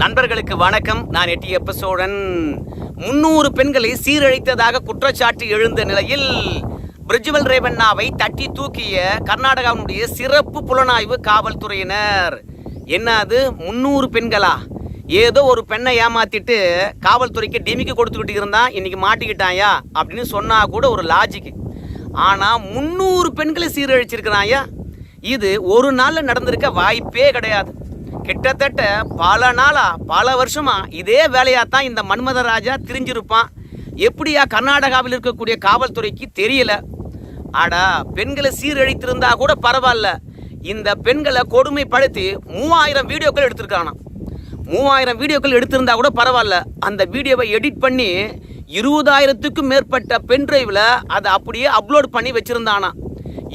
நண்பர்களுக்கு வணக்கம். நான் எட்டியப்ப சோழன் முன்னூறு பெண்களை சீரழித்ததாக குற்றச்சாட்டு எழுந்த நிலையில் பிரிஜுவல் ரேவண்ணாவை தட்டி தூக்கிய கர்நாடகாவினுடைய சிறப்பு புலனாய்வு காவல்துறையினர். என்ன அது? முன்னூறு பெண்களா? ஏதோ ஒரு பெண்ணை ஏமாத்திட்டு காவல்துறைக்கு டிமிக்கு கொடுத்துக்கிட்டு இருந்தான். இன்னைக்கு மாட்டிக்கிட்டாயா? அப்படின்னு சொன்னா கூட ஒரு லாஜிக் ஆனா முன்னூறு பெண்களை சீரழிச்சிருக்கிறாயா? இது ஒரு நாள்ல நடந்திருக்க வாய்ப்பே கிடையாது. கிட்டத்தட்ட பல நாளா பல வருஷமா இதே வேலையா தான் இந்த மன்மதராஜா திரிஞ்சிருப்பான். எப்படியா கர்நாடகாவில் இருக்கக்கூடிய காவல்துறைக்கு தெரியல. ஆடா பெண்களை சீரழித்திருந்தா கூட பரவாயில்ல. இந்த பெண்களை கொடுமைப்படுத்தி மூவாயிரம் வீடியோக்கள் எடுத்திருக்கானா மூவாயிரம் வீடியோக்கள் எடுத்திருந்தா கூட பரவாயில்ல. அந்த வீடியோவை எடிட் பண்ணி இருபதாயிரத்துக்கும் மேற்பட்ட பென் டிரைவில் அதை அப்படியே அப்லோட் பண்ணி வச்சுருந்தானா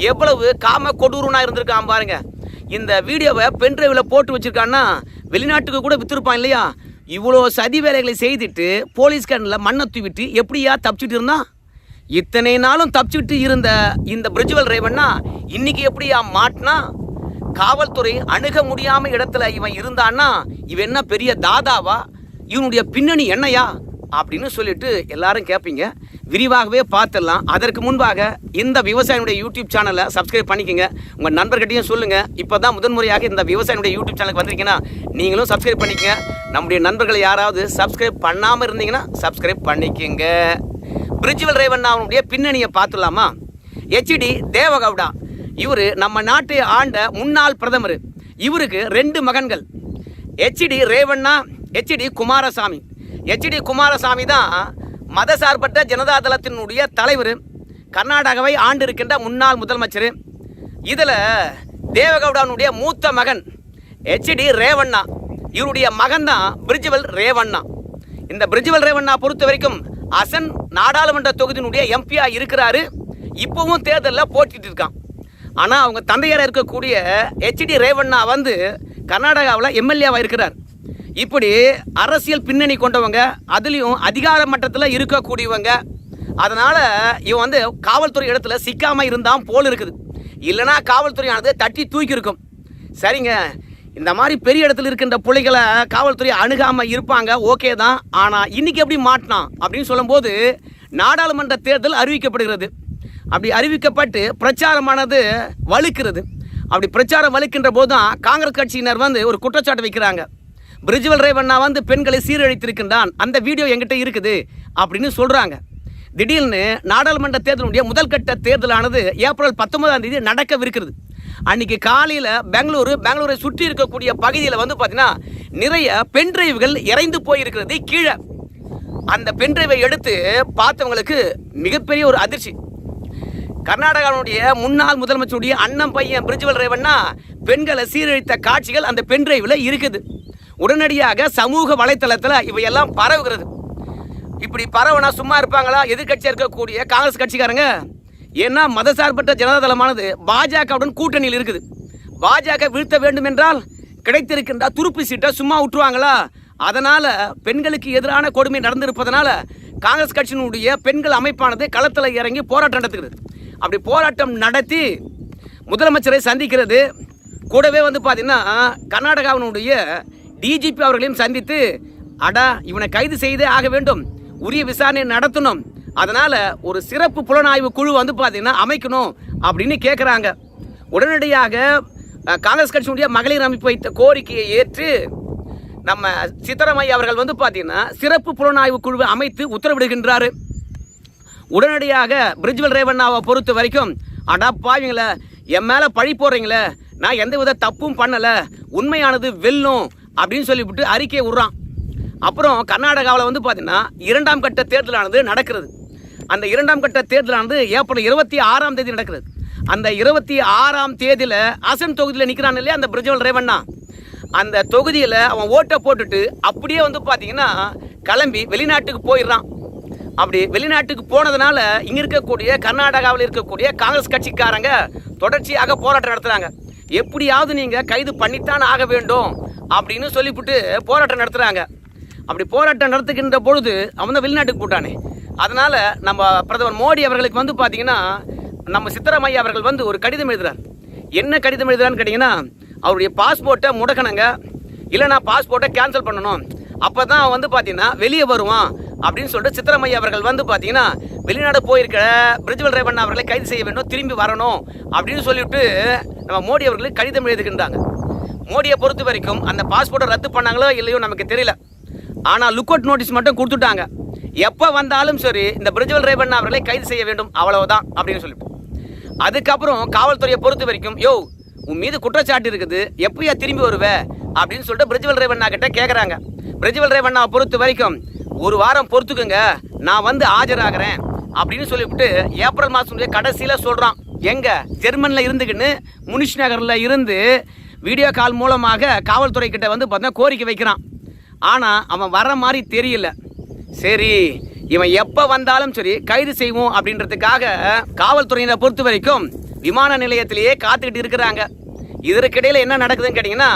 எவ்வளவு காம கொடூரனாக இருந்திருக்கான் பாருங்கள் இந்த வீடியோவை பென் டிரைவில் போட்டு வச்சுருக்கான்னா வெளிநாட்டுக்கு கூட விற்றுருப்பான் இல்லையா? இவ்வளோ சதி வேலைகளை செய்துட்டு போலீஸ் கண்ணில் மண்ணை தூவிட்டு எப்படியா தப்பிச்சுட்டு இருந்தான்? இத்தனை நாளும் தப்பிச்சுட்டு இருந்த இந்த பிரிஜுவல் ரேவன்னா இன்னைக்கு எப்படியா மாட்டினா? காவல்துறை அணுக முடியாம இடத்துல இவன் இருந்தான்னா இவன் என்ன பெரிய தாதாவா? இவனுடைய பின்னணி என்னையா? அப்படின்னு சொல்லிட்டு எல்லாரும் கேட்பீங்க விரிவாகவே பார்த்துடலாம். அதற்கு முன்பாக இந்த விவசாயினுடைய யூடியூப் சேனலை சப்ஸ்கிரைப் பண்ணிக்கோங்க. உங்கள் நண்பர்கிட்டையும் சொல்லுங்கள் இப்போ தான் முதன்முறையாக இந்த விவசாயினுடைய யூடியூப் சேனலுக்கு வந்திருக்கீங்கன்னா நீங்களும் சப்ஸ்கிரைப் பண்ணிக்கங்க. நம்முடைய நண்பர்கள் யாராவது சப்ஸ்கிரைப் பண்ணாமல் இருந்தீங்கன்னா சப்ஸ்கிரைப் பண்ணிக்கோங்க. பிரிஜுவல் ரேவண்ணாவுடைய பின்னணியை பார்த்துடலாமா? ஹெச்டி தேவகவுடா. இவர் நம்ம நாட்டை ஆண்ட முன்னாள் பிரதமர். இவருக்கு ரெண்டு மகன்கள். HD Revanna HD Kumaraswamy. HD Kumaraswamy தான் மதசார்பற்ற ஜனதா தளத்தினுடைய தலைவர் கர்நாடகாவை ஆண்டு இருக்கின்ற முன்னாள் முதலமைச்சர். இதில் தேவகவுடானுடைய மூத்த மகன் ஹெச்டி ரேவண்ணா. இவருடைய மகன் தான் பிரிஜுவல் ரேவண்ணா. இந்த பிரிஜுவல் ரேவண்ணா பொறுத்த வரைக்கும் அசன் நாடாளுமன்ற தொகுதியினுடைய எம்பியா இருக்கிறாரு. இப்போவும் தேர்தலில் போட்டிட்டு இருக்கான். ஆனால் அவங்க தந்தையார் இருக்கக்கூடிய ஹெச்டி ரேவண்ணா வந்து கர்நாடகாவில் எம்எல்ஏவாக இருக்கிறார். இப்படி அரசியல் பின்னணி கொண்டவங்க அதுலேயும் அதிகார மட்டத்தில் இருக்கக்கூடியவங்க. அதனால் இவன் வந்து காவல்துறை இடத்துல சிக்காமல் இருந்தான் போல் இருக்குது. இல்லைனா காவல்துறையானது தட்டி தூக்கியிருக்கும். சரிங்க. இந்த மாதிரி பெரிய இடத்துல இருக்கின்ற பிள்ளைகளை காவல்துறை அணுகாமல் இருப்பாங்க ஓகே தான். ஆனால் இன்றைக்கி எப்படி மாட்டினான் அப்படின்னு சொல்லும்போது நாடாளுமன்ற தேர்தல் அறிவிக்கப்படுகிறது. அப்படி அறிவிக்கப்பட்டு பிரச்சாரமானது வலுக்கிறது. அப்படி பிரச்சாரம் வலுக்கின்ற போது தான் காங்கிரஸ் கட்சியினர் வந்து ஒரு குற்றச்சாட்டு வைக்கிறாங்க. பிரிஜுவல் ரேவண்ணா வந்து பெண்களை சீரழித்திருக்கின்றான். அந்த வீடியோ என்கிட்ட இருக்குது அப்படின்னு சொல்கிறாங்க திடீர்னு நாடாளுமன்ற தேர்தலுடைய முதல் கட்ட தேர்தலானது ஏப்ரல் பத்தொன்பதாம் தேதி நடக்கவிருக்கிறது. அன்னைக்கு காலையில் பெங்களூரு பெங்களூரை சுற்றி இருக்கக்கூடிய பகுதியில் வந்து பார்த்தீங்கன்னா நிறைய பென் டிரைவ்கள் இறைந்து போயிருக்கிறது கீழே. அந்த பென் டிரைவை எடுத்து பார்த்தவங்களுக்கு மிகப்பெரிய ஒரு அதிர்ச்சி. கர்நாடகாவுடைய முன்னாள் முதலமைச்சருடைய அண்ணன் பையன் பிரிஜுவல் ரேவன்னா பெண்களை சீரழித்த காட்சிகள் அந்த பென் டிரைவில் இருக்குது. உடனடியாக சமூக வலைத்தளத்தில் இவையெல்லாம் பரவுகிறது. இப்படி பரவனா சும்மா இருப்பாங்களா? எதிர்க்கட்சியாக இருக்கக்கூடிய காங்கிரஸ் கட்சிக்காரங்க? ஏன்னா மதசார்பற்ற ஜனதாதளமானது பாஜகவுடன் கூட்டணியில் இருக்குது. பாஜக வீழ்த்த வேண்டும் என்றால் கிடைத்திருக்கின்ற துருப்பு சீட்டை சும்மா விட்டுருவாங்களா அதனால் பெண்களுக்கு எதிரான கொடுமை நடந்திருப்பதனால காங்கிரஸ் கட்சியினுடைய பெண்கள் அமைப்பானது களத்தில் இறங்கி போராட்டம் நடத்துகிறது. அப்படி போராட்டம் நடத்தி முதலமைச்சரை சந்திக்கிறது. கூடவே வந்து பார்த்தீங்கன்னா கர்நாடகாவினுடைய டிஜிபி அவர்களையும் சந்தித்து அடா இவனை கைது செய்தே ஆக வேண்டும். உரிய விசாரணை நடத்தணும். அதனால் ஒரு சிறப்பு புலனாய்வு குழு வந்து பார்த்தீங்கன்னா அமைக்கணும் அப்படின்னு கேட்குறாங்க உடனடியாக காங்கிரஸ் கட்சியினுடைய மகளிர் அமைப்பு வைத்த கோரிக்கையை ஏற்று நம்ம சித்தரமையா அவர்கள் வந்து பார்த்தீங்கன்னா சிறப்பு புலனாய்வு குழுவை அமைத்து உத்தரவிடுகின்றார். உடனடியாக பிரிஜ்வல் ரேவண்ணாவை பொறுத்த வரைக்கும் அடா பாவீங்களே என் மேலே பழி போடுறீங்களே நான் எந்த வித தப்பும் பண்ணலை உண்மையானது வெல்லும் அப்படின்னு சொல்லிவிட்டு அறிக்கையை விட்றான். அப்புறம் கர்நாடகாவில் வந்து பார்த்தீங்கன்னா இரண்டாம் கட்ட தேர்தலானது நடக்கிறது. அந்த இரண்டாம் கட்ட தேர்தலானது ஏப்ரல் இருபத்தி ஆறாம் தேதி நடக்கிறது. அந்த இருபத்தி ஆறாம் தேதியில் அசன் தொகுதியில் நிற்கிறான் இல்லையா அந்த பிரஜ்வல் ரேவண்ணா? அந்த தொகுதியில் அவன் ஓட்டை போட்டுட்டு அப்படியே வந்து பார்த்தீங்கன்னா கிளம்பி வெளிநாட்டுக்கு போயிடுறான். அப்படி வெளிநாட்டுக்கு போனதுனால இங்கே இருக்கக்கூடிய கர்நாடகாவில் இருக்கக்கூடிய காங்கிரஸ் கட்சிக்காரங்க தொடர்ச்சியாக போராட்டம் நடத்துகிறாங்க எப்படியாவது நீங்கள் கைது பண்ணித்தான் ஆக வேண்டும் அப்படின்னு சொல்லிவிட்டு போராட்டம் நடத்துகிறாங்க அப்படி போராட்டம் நடத்துகின்ற பொழுது அவன் தான் வெளிநாட்டுக்கு போட்டானே. அதனால் நம்ம பிரதமர் மோடி அவர்களுக்கு வந்து பார்த்தீங்கன்னா நம்ம சித்தராமையா அவர்கள் வந்து ஒரு கடிதம் எழுதுகிறார் என்ன கடிதம் எழுதுறான்னு கேட்டிங்கன்னா அவருடைய பாஸ்போர்ட்டை முடக்கணுங்க. இல்லைனா பாஸ்போர்ட்டை கேன்சல் பண்ணணும். அப்போ தான் வந்து பார்த்தீங்கன்னா வெளியே வருவான். அப்படின்னு சொல்லிட்டு சித்தரமையா அவர்கள் வந்து பார்த்தீங்கன்னா வெளிநாடு போயிருக்கிற பிரிஜ்வல் ரேவண்ணா அவர்களை கைது செய்ய வேண்டும் திரும்பி வரணும் அப்படின்னு சொல்லிவிட்டு நம்ம மோடி அவர்களுக்கு கடிதம் எழுதுகின்றாங்க. மோடியை பொறுத்த வரைக்கும் அந்த பாஸ்போர்ட்டை ரத்து பண்ணாங்களோ இல்லையோ நமக்கு தெரியல. ஆனால் லுக் அவுட் நோட்டீஸ் மட்டும் கொடுத்துட்டாங்க. எப்போ வந்தாலும் சரி இந்த பிரிஜ்வல் ரேவண்ணா அவர்களை கைது செய்ய வேண்டும் அவ்வளவுதான் அப்படின்னு சொல்லிட்டு. அதுக்கப்புறம் காவல்துறையை பொறுத்த வரைக்கும் யோ உன் மீது குற்றச்சாட்டு இருக்குது எப்பயா திரும்பி வருவே? அப்படின்னு சொல்லிட்டு பிரிஜ்வல் ரேவண்ணா கிட்ட கேட்குறாங்க பிரிஜ்வல் ரேவண்ணாவை பொறுத்த வரைக்கும் ஒரு வாரம் பொறுத்துக்குங்க நான் வந்து ஆஜராகிறேன் அப்படின்னு சொல்லிவிட்டு ஏப்ரல் மாதம் கடைசியில் சொல்கிறான் எங்கே? ஜெர்மனில் இருந்துக்கின்னு முனிஷ் நகரில் இருந்து வீடியோ கால் மூலமாக காவல்துறை கிட்ட வந்து பார்த்தா கோரிக்கை வைக்கிறான். ஆனால் அவன் வர மாதிரி தெரியல. சரி இவன் எப்போ வந்தாலும் சரி கைது செய்வோம் அப்படின்றதுக்காக காவல்துறையினரை பொறுத்த வரைக்கும் விமான நிலையத்திலேயே காத்துக்கிட்டு இருக்கிறாங்க. இதற்கிடையில் என்ன நடக்குதுன்னு கேட்டிங்கன்னா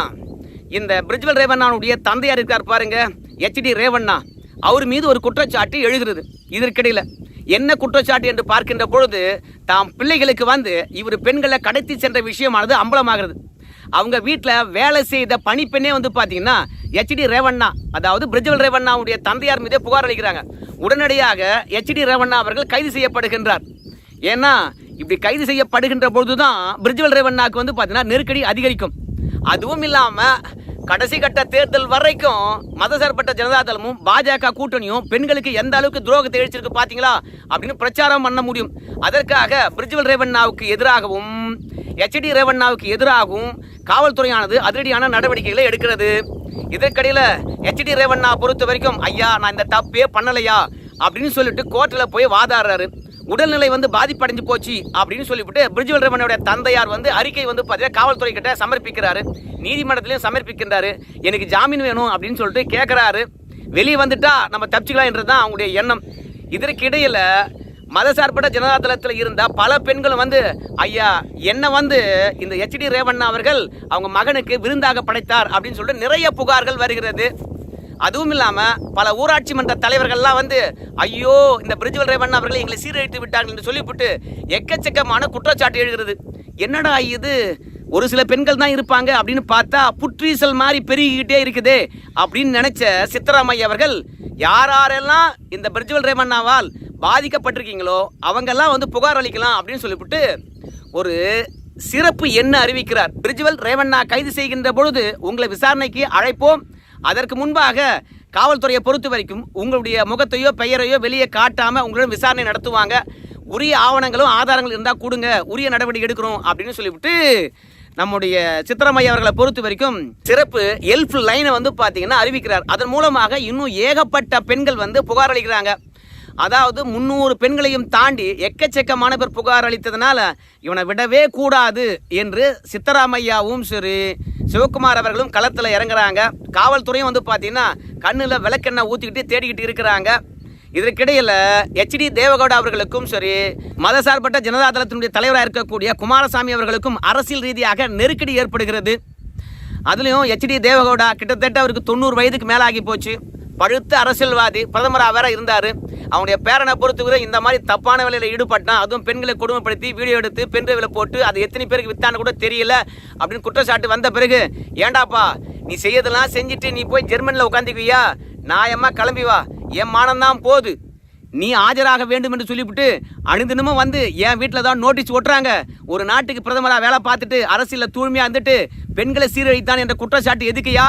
இந்த பிரிஜ்வல் ரேவண்ணாவுடைய தந்தையார் இருக்கார் பாருங்க ஹெச்டி ரேவண்ணா. அவர் மீது ஒரு குற்றச்சாட்டு எழுகிறது. இதற்கிடையில் என்ன குற்றச்சாட்டு என்று பார்க்கின்ற பொழுது தாம் பிள்ளைகளுக்கு வந்து இவர் பெண்களை கடத்தி சென்ற விஷயமானது அம்பலமாகிறது. அவங்க வீட்டில் வேலை செய்த பணிப்பெண்ணே வந்து பார்த்தீங்கன்னா ஹெச்டி ரேவண்ணா அதாவது பிரிஜுவல் ரேவண்ணாவுடைய தந்தையார் மீதே புகார் அளிக்கிறாங்க. உடனடியாக ஹெச்டி ரேவண்ணா அவர்கள் கைது செய்யப்படுகின்றார். ஏன்னா இப்படி கைது செய்யப்படுகின்ற பொழுது தான் பிரிஜுவல் ரேவண்ணாவுக்கு வந்து பார்த்தீங்கன்னா நெருக்கடி அதிகரிக்கும். அதுவும் இல்லாமல் கடைசி கட்ட தேர்தல் வரைக்கும் மதசார்பற்ற ஜனதாதளமும் பாஜக கூட்டணியும் பெண்களுக்கு எந்த அளவுக்கு துரோகத்தை இழைச்சிருக்கு பாத்தீங்களா அப்படின்னு பிரச்சாரம் பண்ண முடியும். அதற்காக பிரிஜுவல் ரேவண்ணாவுக்கு எதிராகவும் ஹெச்டி ரேவண்ணாவுக்கு எதிராகவும் காவல்துறையானது அதிரடியான நடவடிக்கைகளை எடுக்கிறது. இதற்கிடையில் ஹெச்டி ரேவண்ணா பொறுத்த வரைக்கும் ஐயா நான் இந்த தப்பே பண்ணலையா? அப்படின்னு சொல்லிட்டு கோர்ட்டில் போய் வாதாடுறாரு. உடல்நிலை வந்து பாதிப்படைஞ்சு போச்சு அப்படின்னு சொல்லிவிட்டு பிரிஜுவல் ரமணோட தந்தையார் வந்து அறிக்கை வந்து பார்த்தீங்கன்னா காவல்துறை கிட்ட சமர்ப்பிக்கிறாரு. நீதிமன்றத்திலையும் சமர்ப்பிக்கின்றாரு. எனக்கு ஜாமீன் வேணும் அப்படின்னு சொல்லிட்டு கேட்குறாரு வெளியே வந்துட்டா நம்ம தப்பிச்சுக்கலாம்ன்றது தான் அவங்களுடைய எண்ணம். இதற்கிடையில் மதசார்பட்ட ஜனதா ஜனதாதளத்தில் இருந்த பல பெண்களும் வந்து ஐயா என்ன வந்து இந்த ஹெச்டி ரேவண்ணா அவர்கள் அவங்க மகனுக்கு விருந்தாக படைத்தார் அப்படின்னு சொல்லிட்டு நிறைய புகார்கள் வருகிறது. அதுவும் இல்லாமல் பல ஊராட்சி மன்ற தலைவர்கள்லாம் வந்து ஐயோ இந்த பிரிஜுவல் ரேவன் அவர்களை எங்களை சீரழித்து விட்டார்கள் என்று சொல்லிவிட்டு எக்கச்சக்கமான குற்றச்சாட்டு எழுகிறது. என்னடா இது? ஒரு சில பெண்கள் தான் இருப்பாங்க அப்படின்னு பார்த்தா புற்றீசல் மாதிரி பெருகிக்கிட்டே இருக்குதே அப்படின்னு நினைச்ச சித்தராமையா அவர்கள் யார் யாரெல்லாம் இந்த பிரிஜுவல் ரேமண்ணாவால் பாதிக்கப்பட்டிருக்கீங்களோ அவங்கெல்லாம் வந்து புகார் அளிக்கலாம் அப்படின்னு சொல்லிவிட்டு ஒரு சிறப்பு என்ன அறிவிக்கிறார். பிரிஜுவல் ரேவண்ணா கைது செய்கின்ற பொழுது உங்களை விசாரணைக்கு அழைப்போம். அதற்கு முன்பாக காவல்துறையை பொறுத்த வரைக்கும் உங்களுடைய முகத்தையோ பெயரையோ வெளியே காட்டாமல் உங்களிடம் விசாரணை நடத்துவாங்க. உரிய ஆவணங்களும் ஆதாரங்கள் இருந்தால் கொடுங்க. உரிய நடவடிக்கை எடுக்கிறோம் அப்படின்னு சொல்லிவிட்டு நம்முடைய சித்திரமையா அவர்களை பொறுத்த வரைக்கும் சிறப்பு ஹெல்ப் லைனை வந்து பார்த்தீங்கன்னா அறிவிக்கிறார். அதன் மூலமாக இன்னும் ஏகப்பட்ட பெண்கள் வந்து புகார் அளிக்கிறாங்க. அதாவது முந்நூறு பெண்களையும் தாண்டி எக்கச்சக்கமான பேர் புகார் அளித்ததுனால இவனை விடவே கூடாது என்று சித்தராமையாவும் சரி சிவகுமார் அவர்களும் களத்தில் இறங்குறாங்க. காவல்துறையும் வந்து பார்த்தீங்கன்னா கண்ணில் விளக்கெண்ணெய் ஊற்றிக்கிட்டு தேடிக்கிட்டு இருக்கிறாங்க. இதற்கிடையில் ஹெச்டி தேவகவுடா அவர்களுக்கும் சரி மதசார்பட்ட ஜனதாதளத்தினுடைய தலைவராக இருக்கக்கூடிய குமாரசாமி அவர்களுக்கும் அரசியல் ரீதியாக நெருக்கடி ஏற்படுகிறது. அதுலேயும் ஹெச்டி தேவகவுடா கிட்டத்தட்ட அவருக்கு தொண்ணூறு வயதுக்கு மேலாகி போச்சு. பழுத்த அரசியல்வாதி பிரதமராக வேற இருந்தார். அவனுடைய பேரனை பொறுத்தவரை இந்த மாதிரி தப்பான வேலையில் ஈடுபட்டான். அதுவும் பெண்களை கொடுமைப்படுத்தி வீடியோ எடுத்து பெண் போட்டு அது எத்தனை பேருக்கு வித்தான்னு கூட தெரியல அப்படின்னு குற்றச்சாட்டு வந்த பிறகு ஏண்டாப்பா நீ செய்யறதெல்லாம் செஞ்சுட்டு நீ போய் ஜெர்மனியில் உட்காந்துக்குவியா? நாயம்மா கிளம்பி வா. என் மானம்தான் போகுது. நீ ஆஜராக வேண்டும் என்று சொல்லிவிட்டு அணிந்தினமும் வந்து என் வீட்டில் தான் நோட்டீஸ் ஓட்டுறாங்க ஒரு நாட்டுக்கு பிரதமராக வேலை பார்த்துட்டு அரசியலில் தூய்மையாக இருந்துட்டு பெண்களை சீரழித்தான் என்ற குற்றச்சாட்டு எதுக்குயா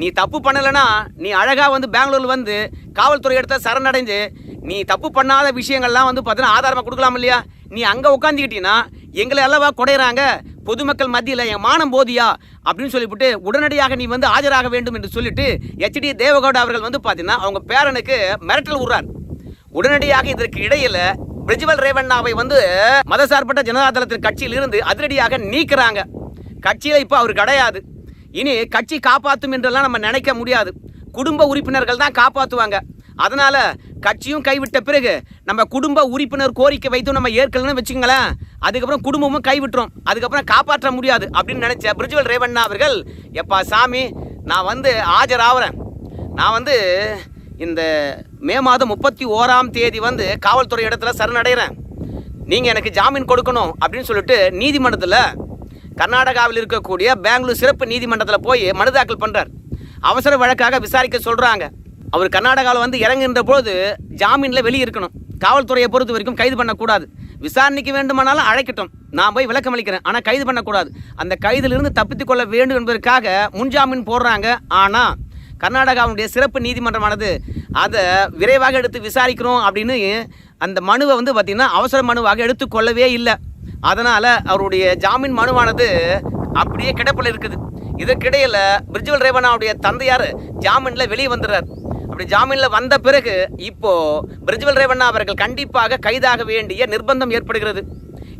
நீ தப்பு பண்ணலைன்னா நீ அழகாக வந்து பெங்களூரில் வந்து காவல்துறை இடத்த சரணடைஞ்சு நீ தப்பு பண்ணாத விஷயங்கள்லாம் வந்து பார்த்தீங்கன்னா ஆதாரமாக கொடுக்கலாம் இல்லையா? நீ அங்கே உட்காந்துக்கிட்டீங்கன்னா எங்களை அல்லவா குடையிறாங்க? பொதுமக்கள் மத்தியில் என் மானம் போதியா? அப்படின்னு சொல்லிவிட்டு உடனடியாக நீ வந்து ஆஜராக வேண்டும் என்று சொல்லிட்டு ஹெச்டி தேவகவுடா அவர்கள் வந்து பார்த்தீங்கன்னா அவங்க பேரனுக்கு மிரட்டல் விடுறார் உடனடியாக இதற்கு இடையில் பிரிஜுவல் ரேவண்ணாவை வந்து மதசார்பற்ற ஜனதாதளத்தின் கட்சியில் இருந்து அதிரடியாக நீக்கிறாங்க. கட்சியில் இப்போ அவர் கிடையாது. இனி கட்சி காப்பாற்றும் என்றெல்லாம் நம்ம நினைக்க முடியாது. குடும்ப உறுப்பினர்கள் தான் காப்பாற்றுவாங்க அதனால் கட்சியும் கைவிட்ட பிறகு நம்ம குடும்ப உறுப்பினர் கோரிக்கை வைத்து நம்ம ஏற்கனவே வச்சுங்களேன் அதுக்கப்புறம் குடும்பமும் கைவிட்டுரும். அதுக்கப்புறம் காப்பாற்ற முடியாது அப்படின்னு நினச்ச பிரிஜுவல் ரேவண்ணா அவர்கள் எப்பா சாமி நான் வந்து ஆஜராகிறேன் நான் வந்து இந்த மே மாதம் முப்பத்தி ஓராம் தேதி வந்து காவல்துறை இடத்துல சரணடைகிறேன் நீங்கள் எனக்கு ஜாமீன் கொடுக்கணும் அப்படின்னு சொல்லிட்டு நீதிமன்றத்தில் கர்நாடகாவில் இருக்கக்கூடிய பெங்களூர் சிறப்பு நீதிமன்றத்தில் போய் மனு தாக்கல் பண்ணுறார் அவசர வழக்காக விசாரிக்க சொல்கிறாங்க அவர் கர்நாடகாவில் வந்து இறங்குகின்ற போது ஜாமீனில் வெளியே இருக்கணும் காவல்துறையை பொறுத்த வரைக்கும் கைது பண்ணக்கூடாது. விசாரணைக்கு வேண்டுமானாலும் அழைக்கட்டும். நான் போய் விளக்கம் அளிக்கிறேன். ஆனால் கைது பண்ணக்கூடாது. அந்த கைதிலிருந்து தப்பித்து கொள்ள வேண்டும் என்பதற்காக முன்ஜாமீன் போடுறாங்க. ஆனால் கர்நாடகாவுடைய சிறப்பு நீதிமன்றமானது அதை விரைவாக எடுத்து விசாரிக்கிறோம் அப்படின்னு அந்த மனுவை வந்து பார்த்திங்கன்னா அவசர மனுவாக எடுத்துக்கொள்ளவே இல்லை. அதனால் அவருடைய ஜாமீன் மனுவானது அப்படியே கிடப்பில் இருக்குது. இதற்கிடையில் பிரிஜுவல் ரேவனாவுடைய தந்தையார் ஜாமீனில் வெளியே வந்துடுறார். அப்படி ஜாமீனில் வந்த பிறகு இப்போது பிரிஜுவல் ரேவண்ணா அவர்கள் கண்டிப்பாக கைதாக வேண்டிய நிர்பந்தம் ஏற்படுகிறது.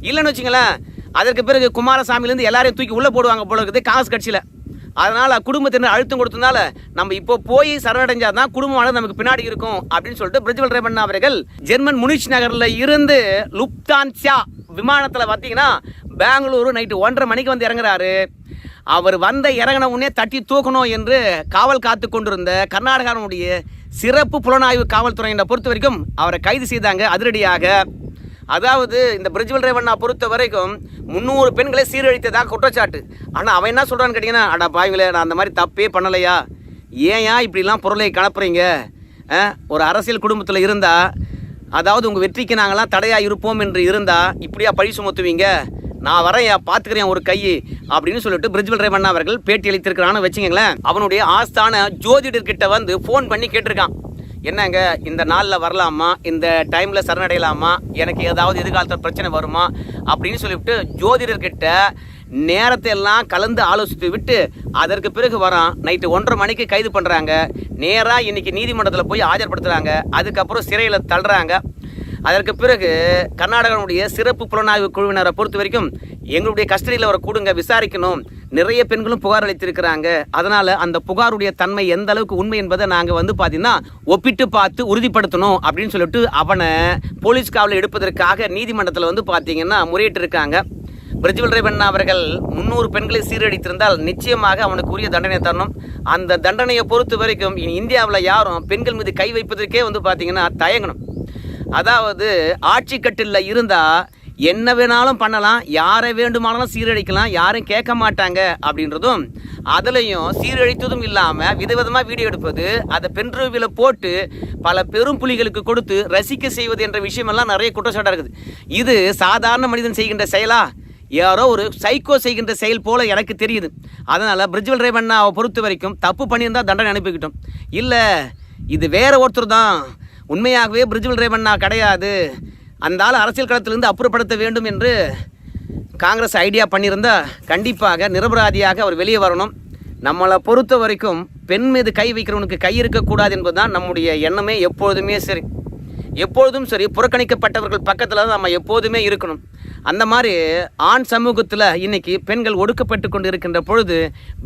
இல்லைன்னு வச்சுங்களேன் அதற்கு பிறகு குமாரசாமிலேருந்து எல்லாரையும் தூக்கி உள்ளே போடுவாங்க போல இருக்குது காங்கிரஸ் கட்சியில். அதனால் குடும்பத்தினர் அழுத்தம் கொடுத்ததுனால நம்ம இப்போ போய் சரணடைஞ்சால் தான் குடும்பமானது நமக்கு பின்னாடி இருக்கும் அப்படின்னு சொல்லிட்டு பிரிஜுவல் ரேவண்ணா அவர்கள் ஜெர்மன் முனிச் நகரில் இருந்து லுப்தான்சியா விமானத்தில் பார்த்தீங்கன்னா பெங்களூரு நைட்டு ஒன்றரை மணிக்கு வந்து இறங்குறாரு. அவர் வந்த இறங்கின உடனே தட்டி தூக்கணும் என்று காவல் காத்து கொண்டிருந்த கர்நாடகாவுடைய சிறப்பு புலனாய்வு காவல்துறையினை பொறுத்த வரைக்கும் அவரை கைது செய்தாங்க அதிரடியாக. அதாவது இந்த பிரிஜ்வல் ரேவண்ணா பொறுத்த வரைக்கும் முந்நூறு பெண்களை சீரழித்ததாக குற்றச்சாட்டு. ஆனால் அவன் என்ன சொல்கிறான்னு கேட்டிங்கன்னா அடா பாய்ங்களே நான் அந்த மாதிரி தப்பே பண்ணலையா? ஏன் இப்படிலாம் பொருளை கலப்புறீங்க? ஒரு அரசியல் குடும்பத்தில் இருந்தால் அதாவது உங்கள் வெற்றிக்கு நாங்களாம் தடையாக இருப்போம் என்று இருந்தால் இப்படியா பழி சுமத்துவீங்க? நான் வரேன் பார்த்துக்கிறேன் ஒரு கை அப்படின்னு சொல்லிட்டு பிரிஜ்வல் ரேவண்ணா அவர்கள் பேட்டி அளித்திருக்கிறான்னு வச்சுக்கங்களேன். அவனுடைய ஆஸ்தான ஜோதிடர்கிட்ட வந்து ஃபோன் பண்ணி கேட்டிருக்கான். என்னங்க இந்த நாளில் வரலாமா? இந்த டைமில் சரணடையலாமா? எனக்கு ஏதாவது எதிர்காலத்தில் பிரச்சனை வருமா? அப்படின்னு சொல்லிவிட்டு ஜோதிடர்கிட்ட நேரத்தை எல்லாம் கலந்து ஆலோசித்து விட்டு அதற்கு பிறகு வரான். நைட்டு ஒன்றரை மணிக்கு கைது பண்ணுறாங்க நேராக இன்னைக்கு நீதிமன்றத்தில் போய் ஆஜர்படுத்துகிறாங்க அதுக்கப்புறம் சிறையில் தள்ளுறாங்க. அதற்கு பிறகு கர்நாடகனுடைய சிறப்பு புலனாய்வு குழுவினரை பொறுத்த வரைக்கும் எங்களுடைய கஸ்டடியில் அவரை கூடுங்க விசாரிக்கணும். நிறைய பெண்களும் புகார் அளித்திருக்கிறாங்க. அதனால் அந்த புகாருடைய தன்மை எந்த அளவுக்கு உண்மை என்பதை நாங்கள் வந்து பார்த்தீங்கன்னா ஒப்பிட்டு பார்த்து உறுதிப்படுத்தணும் அப்படின்னு சொல்லிட்டு அவனை போலீஸ் காவலில் எடுப்பதற்காக நீதிமன்றத்தில் வந்து பார்த்தீங்கன்னா முறையிட்டு இருக்காங்க பிரஜ்வல் ரேவண்ணா அவர்கள் முன்னூறு பெண்களை சீரழித்திருந்தால் நிச்சயமாக அவனுக்கு உரிய தண்டனை தரணும். அந்த தண்டனையை பொறுத்த வரைக்கும் இனி இந்தியாவில் யாரும் பெண்கள் மீது கை வைப்பதற்கே வந்து பார்த்தீங்கன்னா தயங்கணும். அதாவது ஆட்சி கட்டில் இருந்தால் என்ன வேணாலும் பண்ணலாம் யாரை வேண்டுமானாலும் சீரழிக்கலாம் யாரும் கேட்க மாட்டாங்க அப்படின்றதும் அதுலேயும் சீரழித்ததும் இல்லாமல் விதவிதமாக வீடியோ எடுப்பது அதை பென்ட்ரைவில் போட்டு பல பெரும் புலிகளுக்கு கொடுத்து ரசிக்க செய்வது என்ற விஷயமெல்லாம் நிறைய குற்றச்சாட்டாக இருக்குது. இது சாதாரண மனிதன் செய்கின்ற செயலா? யாரோ ஒரு சைக்கோ செய்கின்ற செயல் போல எனக்கு தெரியுது. அதனால் பிரிஜ்வல் அவ பொறுத்த வரைக்கும் தப்பு பண்ணியிருந்தால் தண்டனை அனுப்பிக்கிட்டோம். இல்லை இது வேற ஒருத்தர் தான். உண்மையாகவே பிரிஜ்வல் ரேவண்ணா கிடையாது. அந்த ஆள் அரசியல் களத்திலிருந்து அப்புறப்படுத்த வேண்டும் என்று காங்கிரஸ் ஐடியா பண்ணியிருந்தா கண்டிப்பாக நிரபராதியாக அவர் வெளியே வரணும். நம்மளை பொறுத்த வரைக்கும் பெண் மீது கை வைக்கிறவனுக்கு கை இருக்கக்கூடாது என்பதுதான் நம்முடைய எண்ணமே எப்பொழுதுமே சரி. எப்பொழுதும் சரி புறக்கணிக்கப்பட்டவர்கள் பக்கத்தில் தான் நம்ம எப்போதுமே இருக்கணும். அந்த மாதிரி ஆண் சமூகத்தில் இன்னைக்கு பெண்கள் ஒடுக்கப்பட்டு கொண்டு இருக்கின்ற பொழுது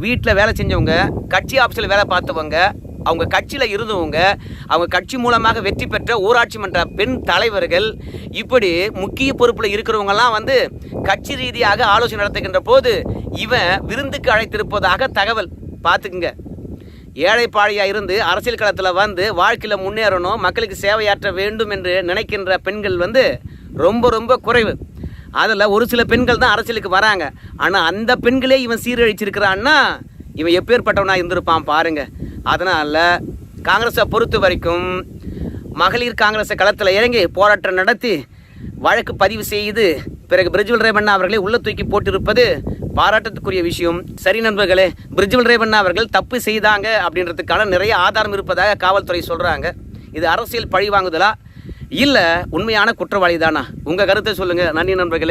வீட்டில் வேலை செஞ்சவங்க கட்சி ஆஃபீஸில் வேலை பார்த்தவங்க அவங்க கட்சியில் இருந்தவங்க அவங்க கட்சி மூலமாக வெற்றி பெற்ற ஊராட்சி மன்ற பெண் தலைவர்கள் இப்படி முக்கிய பொறுப்பில் இருக்கிறவங்கெல்லாம் வந்து கட்சி ரீதியாக ஆலோசனை நடத்துகின்ற போது இவன் விருந்துக்கு அழைத்திருப்பதாக தகவல். பார்த்துக்குங்க. ஏழைப்பாழியாக இருந்து அரசியல் களத்தில் வந்து வாழ்க்கையில் முன்னேறணும் மக்களுக்கு சேவையாற்ற வேண்டும் என்று நினைக்கின்ற பெண்கள் வந்து ரொம்ப ரொம்ப குறைவு. அதில் ஒரு சில பெண்கள் தான் அரசியலுக்கு வராங்க. ஆனால் அந்த பெண்களே இவன் சீரழிச்சிருக்கிறான்னா இவன் எப்பேற்பட்டவனாக இருந்திருப்பான் பாருங்க. அதனால் காங்கிரஸை பொறுத்த வரைக்கும் மகளிர் காங்கிரஸை களத்தில் இறங்கி போராட்டம் நடத்தி வழக்கு பதிவு செய்து பிறகு பிரிஜுவல் ரேமண்ணா அவர்களை உள்ள தூக்கி போட்டிருப்பது பாராட்டத்துக்குரிய விஷயம். சரி நண்பர்களே பிரிஜுவல் ரேவண்ணா அவர்கள் தப்பு செய்தாங்க அப்படின்றதுக்கான நிறைய ஆதாரம் இருப்பதாக காவல்துறை சொல்கிறாங்க இது அரசியல் பழி வாங்குதலா இல்லை உண்மையான குற்றவாளி தானா உங்கள் கருத்தை சொல்லுங்கள் நன்றி நண்பர்களே.